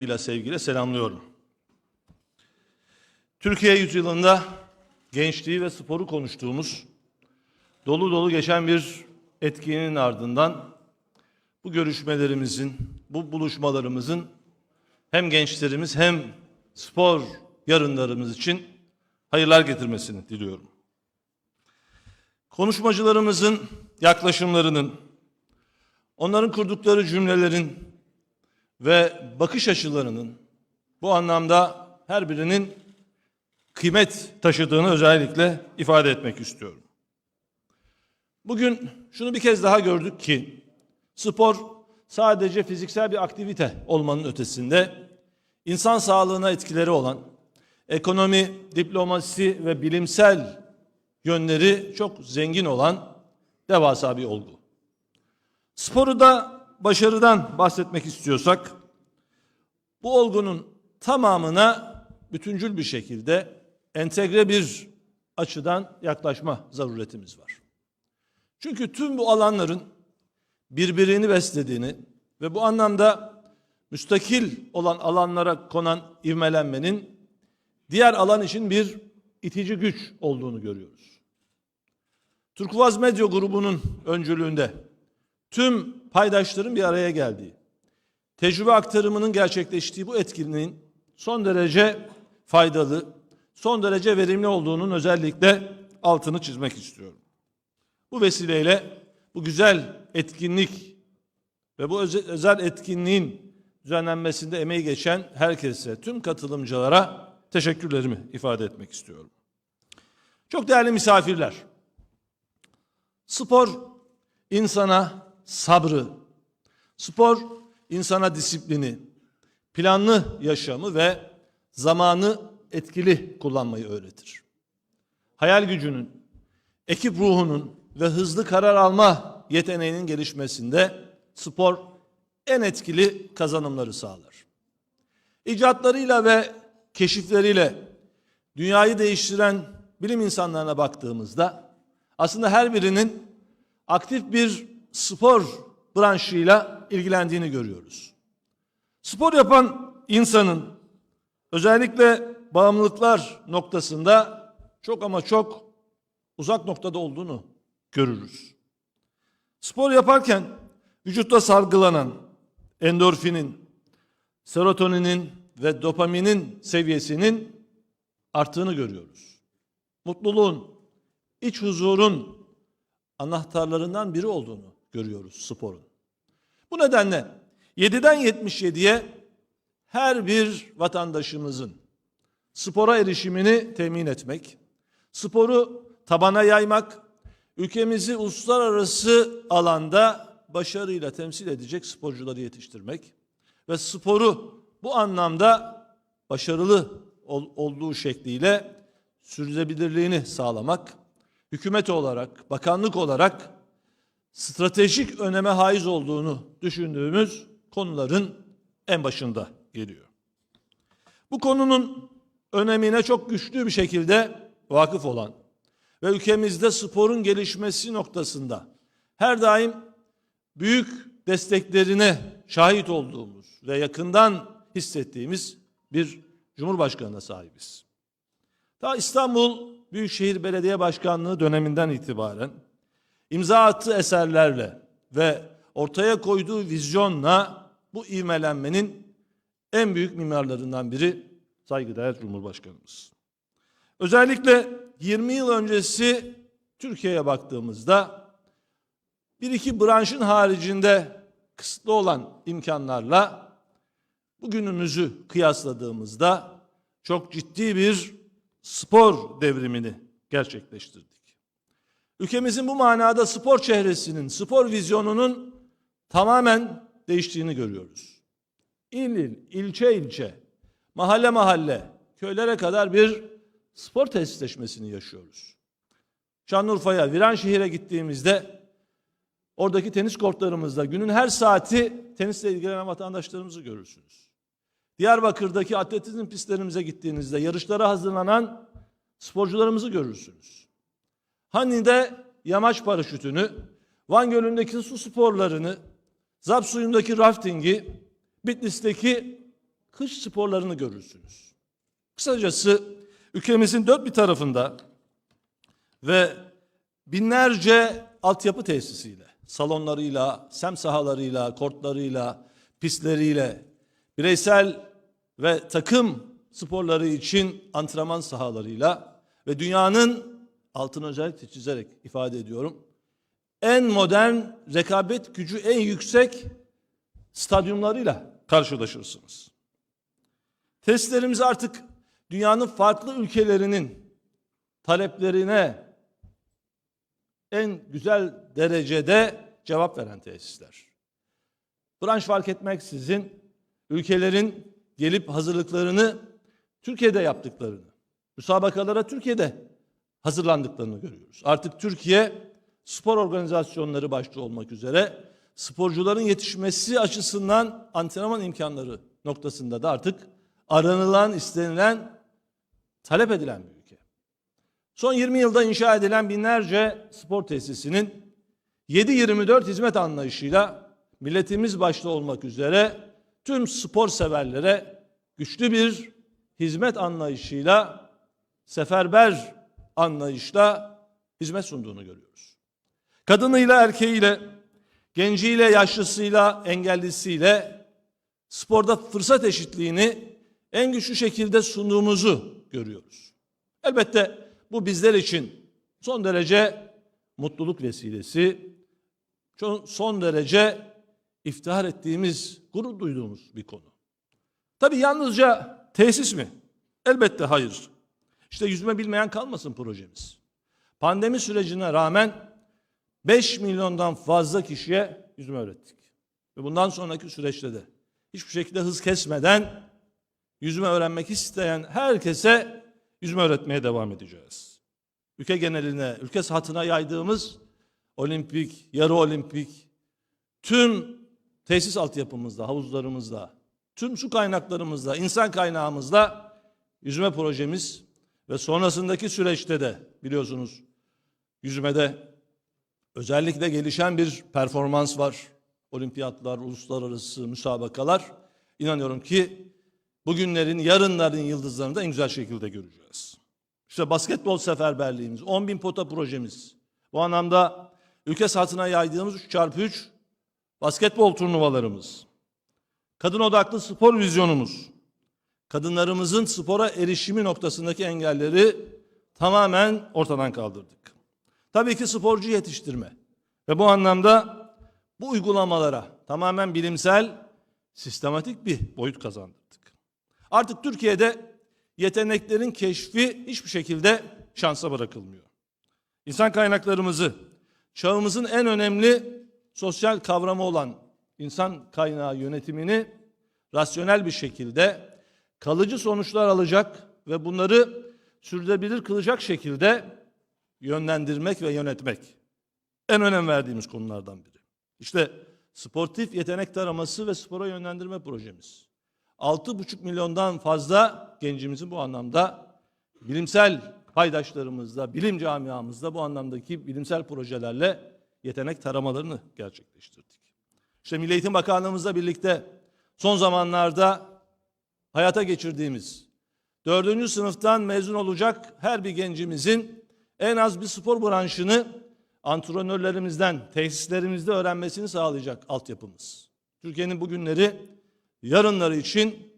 ile sevgiyle selamlıyorum. Türkiye yüzyılında gençliği ve sporu konuştuğumuz dolu dolu geçen bir etkinliğin ardından bu görüşmelerimizin, bu buluşmalarımızın hem gençlerimiz hem spor yarınlarımız için hayırlar getirmesini diliyorum. Konuşmacılarımızın yaklaşımlarının, onların kurdukları cümlelerin ve bakış açılarının bu anlamda her birinin kıymet taşıdığını özellikle ifade etmek istiyorum. Bugün şunu bir kez daha gördük ki spor sadece fiziksel bir aktivite olmanın ötesinde insan sağlığına etkileri olan ekonomi, diplomasi ve bilimsel yönleri çok zengin olan devasa bir olgu. Sporu da başarıdan bahsetmek istiyorsak bu olgunun tamamına bütüncül bir şekilde entegre bir açıdan yaklaşma zaruretimiz var. Çünkü tüm bu alanların birbirini beslediğini ve bu anlamda müstakil olan alanlara konan ivmelenmenin diğer alan için bir itici güç olduğunu görüyoruz. Turkuaz Medya grubunun öncülüğünde tüm paydaşların bir araya geldiği, tecrübe aktarımının gerçekleştiği bu etkinliğin son derece faydalı, son derece verimli olduğunun özellikle altını çizmek istiyorum. Bu vesileyle bu güzel etkinlik ve bu öze- özel etkinliğin düzenlenmesinde emeği geçen herkese, tüm katılımcılara teşekkürlerimi ifade etmek istiyorum. Çok değerli misafirler, spor insana sabrı, spor insana disiplini, planlı yaşamı ve zamanı etkili kullanmayı öğretir. Hayal gücünün, ekip ruhunun ve hızlı karar alma yeteneğinin gelişmesinde spor en etkili kazanımları sağlar. İcatlarıyla ve keşifleriyle dünyayı değiştiren bilim insanlarına baktığımızda aslında her birinin aktif bir spor branşıyla ilgilendiğini görüyoruz. Spor yapan insanın özellikle bağımlılıklar noktasında çok ama çok uzak noktada olduğunu görürüz. Spor yaparken vücutta salgılanan endorfinin, serotoninin ve dopaminin seviyesinin arttığını görüyoruz. Mutluluğun, iç huzurun anahtarlarından biri olduğunu görüyoruz sporun. Bu nedenle 7'den 77'ye her bir vatandaşımızın spora erişimini temin etmek, sporu tabana yaymak, ülkemizi uluslararası alanda başarıyla temsil edecek sporcuları yetiştirmek ve sporu bu anlamda başarılı ol- olduğu şekliyle sürdürülebilirliğini sağlamak, hükümet olarak, bakanlık olarak stratejik öneme haiz olduğunu düşündüğümüz konuların en başında geliyor. Bu konunun önemine çok güçlü bir şekilde vakıf olan ve ülkemizde sporun gelişmesi noktasında her daim büyük desteklerine şahit olduğumuz ve yakından hissettiğimiz bir Cumhurbaşkanına sahibiz. Ta İstanbul Büyükşehir Belediye Başkanlığı döneminden itibaren imza attığı eserlerle ve ortaya koyduğu vizyonla bu ivmelenmenin en büyük mimarlarından biri saygıdeğer Cumhurbaşkanımız. Özellikle 20 yıl öncesi Türkiye'ye baktığımızda bir iki branşın haricinde kısıtlı olan imkanlarla bugünümüzü kıyasladığımızda çok ciddi bir spor devrimini gerçekleştirdik. Ülkemizin bu manada spor çehresinin, spor vizyonunun tamamen değiştiğini görüyoruz. İl il, ilçe ilçe, mahalle mahalle, köylere kadar bir spor tesisleşmesini yaşıyoruz. Şanlıurfa'ya, Viranşehir'e gittiğimizde oradaki tenis kortlarımızda günün her saati tenisle ilgilenen vatandaşlarımızı görürsünüz. Diyarbakır'daki atletizm pistlerimize gittiğinizde yarışlara hazırlanan sporcularımızı görürsünüz. Hani'de yamaç paraşütünü, Van Gölü'ndeki su sporlarını, Zap suyundaki raftingi, Bitlis'teki kış sporlarını görürsünüz. Kısacası ülkemizin dört bir tarafında ve binlerce altyapı tesisiyle, salonlarıyla, sem sahalarıyla, kortlarıyla, pistleriyle, bireysel ve takım sporları için antrenman sahalarıyla ve dünyanın altını özellikle çizerek ifade ediyorum. En modern, rekabet gücü en yüksek stadyumlarıyla karşılaşırsınız. Testlerimiz artık dünyanın farklı ülkelerinin taleplerine en güzel derecede cevap veren tesisler. Branş fark etmeksizin ülkelerin gelip hazırlıklarını Türkiye'de yaptıklarını, müsabakalara Türkiye'de hazırlandıklarını görüyoruz. Artık Türkiye spor organizasyonları başta olmak üzere sporcuların yetişmesi açısından antrenman imkanları noktasında da artık aranılan, istenilen, talep edilen bir ülke. Son 20 yılda inşa edilen binlerce spor tesisinin 7-24 hizmet anlayışıyla milletimiz başta olmak üzere tüm spor severlere güçlü bir hizmet anlayışıyla seferber anlayışla hizmet sunduğunu görüyoruz. Kadınıyla erkeğiyle, genciyle yaşlısıyla, engellisiyle sporda fırsat eşitliğini en güçlü şekilde sunduğumuzu görüyoruz. Elbette bu bizler için son derece mutluluk vesilesi, son derece iftihar ettiğimiz, gurur duyduğumuz bir konu. Tabii yalnızca tesis mi? Elbette hayır. İşte yüzme bilmeyen kalmasın projemiz. Pandemi sürecine rağmen 5 milyondan fazla kişiye yüzme öğrettik. Ve bundan sonraki süreçte de hiçbir şekilde hız kesmeden yüzme öğrenmek isteyen herkese yüzme öğretmeye devam edeceğiz. Ülke geneline, ülke sahatına yaydığımız olimpik, yarı olimpik, tüm tesis altyapımızda, havuzlarımızda, tüm su kaynaklarımızda, insan kaynağımızda yüzme projemiz ve sonrasındaki süreçte de biliyorsunuz yüzmede özellikle gelişen bir performans var. Olimpiyatlar, uluslararası müsabakalar. İnanıyorum ki bugünlerin, yarınların yıldızlarını da en güzel şekilde göreceğiz. İşte basketbol seferberliğimiz, 10 bin pota projemiz. Bu anlamda ülke sahatına yaydığımız 3x3 basketbol turnuvalarımız. Kadın odaklı spor vizyonumuz. Kadınlarımızın spora erişimi noktasındaki engelleri tamamen ortadan kaldırdık. Tabii ki sporcu yetiştirme. Ve bu anlamda bu uygulamalara tamamen bilimsel, sistematik bir boyut kazandırdık. Artık Türkiye'de yeteneklerin keşfi hiçbir şekilde şansa bırakılmıyor. İnsan kaynaklarımızı, çağımızın en önemli sosyal kavramı olan insan kaynağı yönetimini rasyonel bir şekilde kalıcı sonuçlar alacak ve bunları sürdürülebilir kılacak şekilde yönlendirmek ve yönetmek en önem verdiğimiz konulardan biri. İşte sportif yetenek taraması ve spora yönlendirme projemiz. 6,5 milyondan fazla gencimizin bu anlamda bilimsel paydaşlarımızla, bilim camiamızda bu anlamdaki bilimsel projelerle yetenek taramalarını gerçekleştirdik. İşte Milli Eğitim Bakanlığımızla birlikte son zamanlarda hayata geçirdiğimiz dördüncü sınıftan mezun olacak her bir gencimizin en az bir spor branşını antrenörlerimizden, tesislerimizde öğrenmesini sağlayacak altyapımız. Türkiye'nin bugünleri yarınları için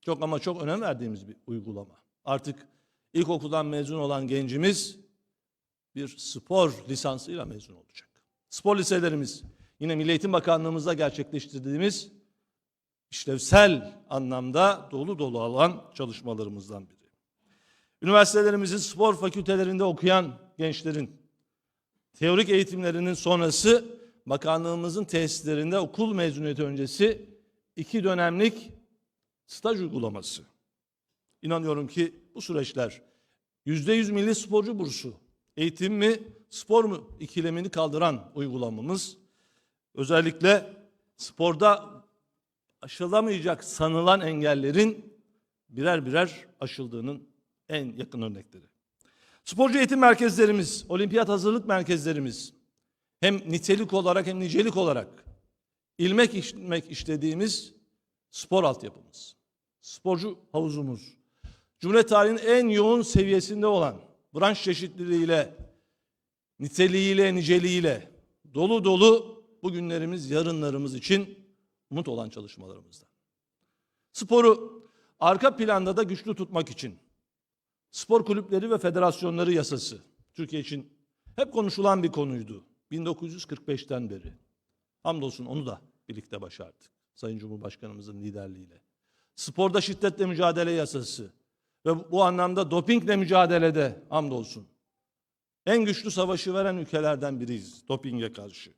çok ama çok önem verdiğimiz bir uygulama. Artık ilkokuldan mezun olan gencimiz bir spor lisansıyla mezun olacak. Spor liselerimiz yine Milli Eğitim Bakanlığımızla gerçekleştirdiğimiz işlevsel anlamda dolu dolu alan çalışmalarımızdan biri. Üniversitelerimizin spor fakültelerinde okuyan gençlerin teorik eğitimlerinin sonrası bakanlığımızın tesislerinde okul mezuniyeti öncesi iki dönemlik staj uygulaması. İnanıyorum ki bu süreçler yüzde yüz milli sporcu bursu, eğitim mi, spor mu ikilemini kaldıran uygulamamız özellikle sporda aşılamayacak sanılan engellerin birer birer aşıldığının en yakın örnekleri. Sporcu eğitim merkezlerimiz, olimpiyat hazırlık merkezlerimiz hem nitelik olarak hem nicelik olarak ilmek işlemek işlediğimiz spor altyapımız. sporcu havuzumuz, Cumhuriyet tarihinin en yoğun seviyesinde olan branş çeşitliliğiyle, niteliğiyle, niceliğiyle dolu dolu bugünlerimiz, yarınlarımız için umut olan çalışmalarımızda. Sporu arka planda da güçlü tutmak için spor kulüpleri ve federasyonları yasası Türkiye için hep konuşulan bir konuydu 1945'ten beri. Hamdolsun onu da birlikte başardık. Sayın Cumhurbaşkanımızın liderliğiyle. Sporda şiddetle mücadele yasası ve bu anlamda dopingle mücadelede hamdolsun. En güçlü savaşı veren ülkelerden biriyiz dopinge karşı.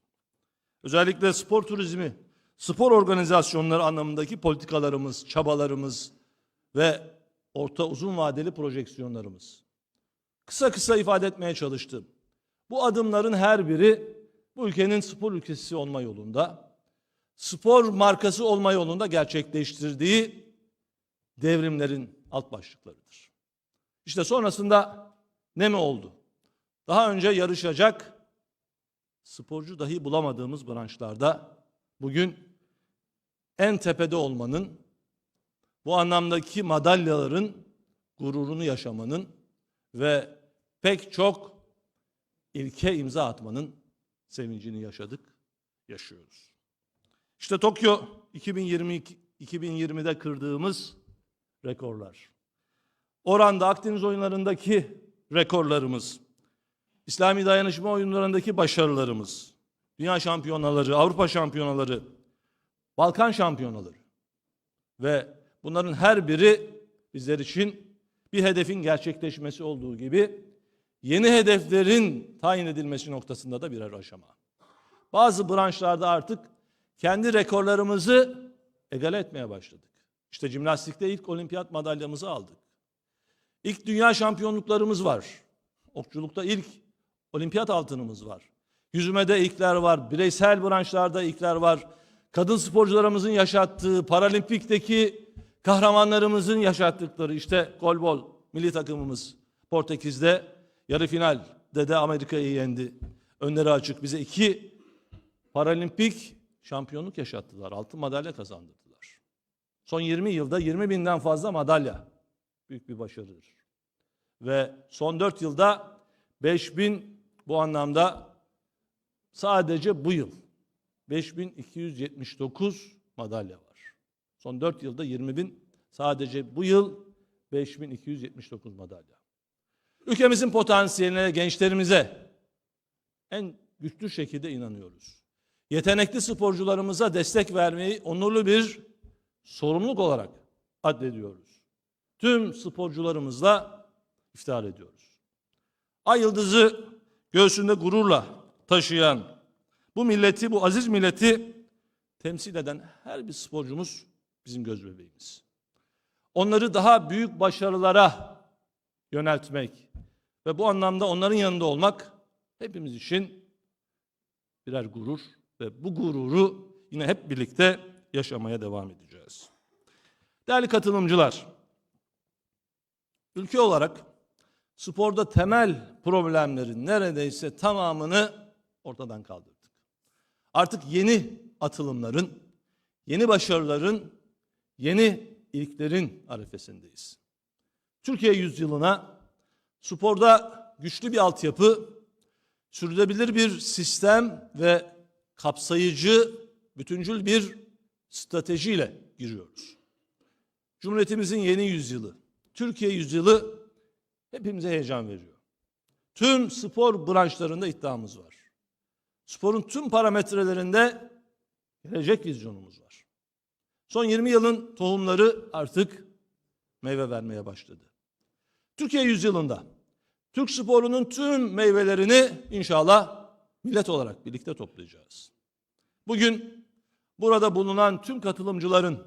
Özellikle spor turizmi, spor organizasyonları anlamındaki politikalarımız, çabalarımız ve orta uzun vadeli projeksiyonlarımız. Kısa kısa ifade etmeye çalıştım. Bu adımların her biri bu ülkenin spor ülkesi olma yolunda, spor markası olma yolunda gerçekleştirdiği devrimlerin alt başlıklarıdır. İşte sonrasında ne mi oldu? Daha önce yarışacak sporcu dahi bulamadığımız branşlarda bugün en tepede olmanın, bu anlamdaki madalyaların gururunu yaşamanın ve pek çok ilke imza atmanın sevincini yaşadık, yaşıyoruz. İşte Tokyo 2022 2020'de kırdığımız rekorlar. Oranda Akdeniz oyunlarındaki rekorlarımız, İslami dayanışma oyunlarındaki başarılarımız, dünya şampiyonaları, Avrupa şampiyonaları, Balkan şampiyonaları ve bunların her biri bizler için bir hedefin gerçekleşmesi olduğu gibi yeni hedeflerin tayin edilmesi noktasında da birer aşama. Bazı branşlarda artık kendi rekorlarımızı egale etmeye başladık. İşte jimnastikte ilk olimpiyat madalyamızı aldık. İlk dünya şampiyonluklarımız var. Okçulukta ilk olimpiyat altınımız var. Yüzmede ilkler var. Bireysel branşlarda ilkler var. Kadın sporcularımızın yaşattığı, paralimpikteki kahramanlarımızın yaşattıkları işte golbol milli takımımız Portekiz'de yarı finalde de Amerika'yı yendi. Önleri açık bize iki paralimpik şampiyonluk yaşattılar. Altın madalya kazandırdılar. Son 20 yılda 20 binden fazla madalya. Büyük bir başarıdır. Ve son 4 yılda 5000 bu anlamda sadece bu yıl 5279 madalya var. Son 4 yılda 20 bin sadece bu yıl 5279 madalya. Ülkemizin potansiyeline, gençlerimize en güçlü şekilde inanıyoruz. Yetenekli sporcularımıza destek vermeyi onurlu bir sorumluluk olarak addediyoruz. Tüm sporcularımızla iftihar ediyoruz. Ay yıldızı göğsünde gururla taşıyan bu milleti, bu aziz milleti temsil eden her bir sporcumuz bizim göz bebeğimiz. Onları daha büyük başarılara yöneltmek ve bu anlamda onların yanında olmak hepimiz için birer gurur ve bu gururu yine hep birlikte yaşamaya devam edeceğiz. Değerli katılımcılar, ülke olarak sporda temel problemlerin neredeyse tamamını ortadan kaldırdık. Artık yeni atılımların, yeni başarıların, yeni ilklerin arifesindeyiz. Türkiye yüzyılına sporda güçlü bir altyapı, sürdürülebilir bir sistem ve kapsayıcı, bütüncül bir stratejiyle giriyoruz. Cumhuriyetimizin yeni yüzyılı, Türkiye yüzyılı hepimize heyecan veriyor. Tüm spor branşlarında iddiamız var. Sporun tüm parametrelerinde gelecek vizyonumuz var. Son 20 yılın tohumları artık meyve vermeye başladı. Türkiye yüzyılında Türk sporunun tüm meyvelerini inşallah millet olarak birlikte toplayacağız. Bugün burada bulunan tüm katılımcıların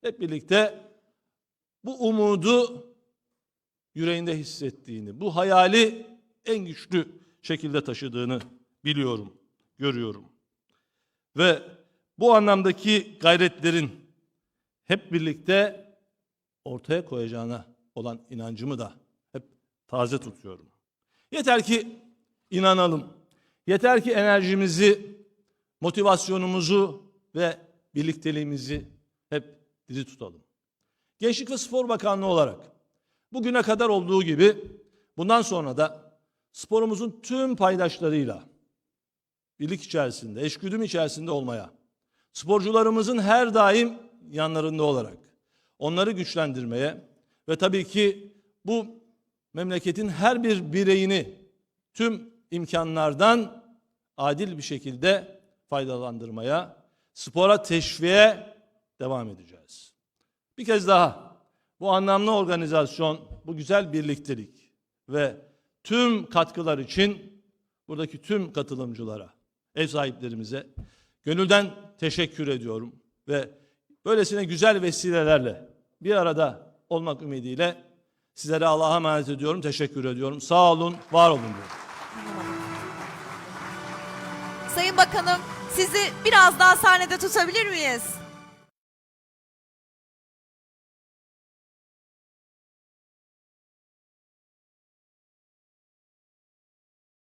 hep birlikte bu umudu yüreğinde hissettiğini, bu hayali en güçlü şekilde taşıdığını biliyorum, görüyorum. Ve bu anlamdaki gayretlerin hep birlikte ortaya koyacağına olan inancımı da hep taze tutuyorum. Yeter ki inanalım. Yeter ki enerjimizi, motivasyonumuzu ve birlikteliğimizi hep diri tutalım. Gençlik ve Spor Bakanlığı olarak bugüne kadar olduğu gibi bundan sonra da sporumuzun tüm paydaşlarıyla birlik içerisinde, eşgüdüm içerisinde olmaya, sporcularımızın her daim yanlarında olarak onları güçlendirmeye ve tabii ki bu memleketin her bir bireyini tüm imkanlardan adil bir şekilde faydalandırmaya, spora teşviğe devam edeceğiz. Bir kez daha bu anlamlı organizasyon, bu güzel birliktelik ve tüm katkılar için buradaki tüm katılımcılara, ev sahiplerimize gönülden teşekkür ediyorum ve böylesine güzel vesilelerle bir arada olmak ümidiyle sizlere Allah'a emanet ediyorum, teşekkür ediyorum. Sağ olun, var olun diyorum. Sayın Bakanım sizi biraz daha sahnede tutabilir miyiz?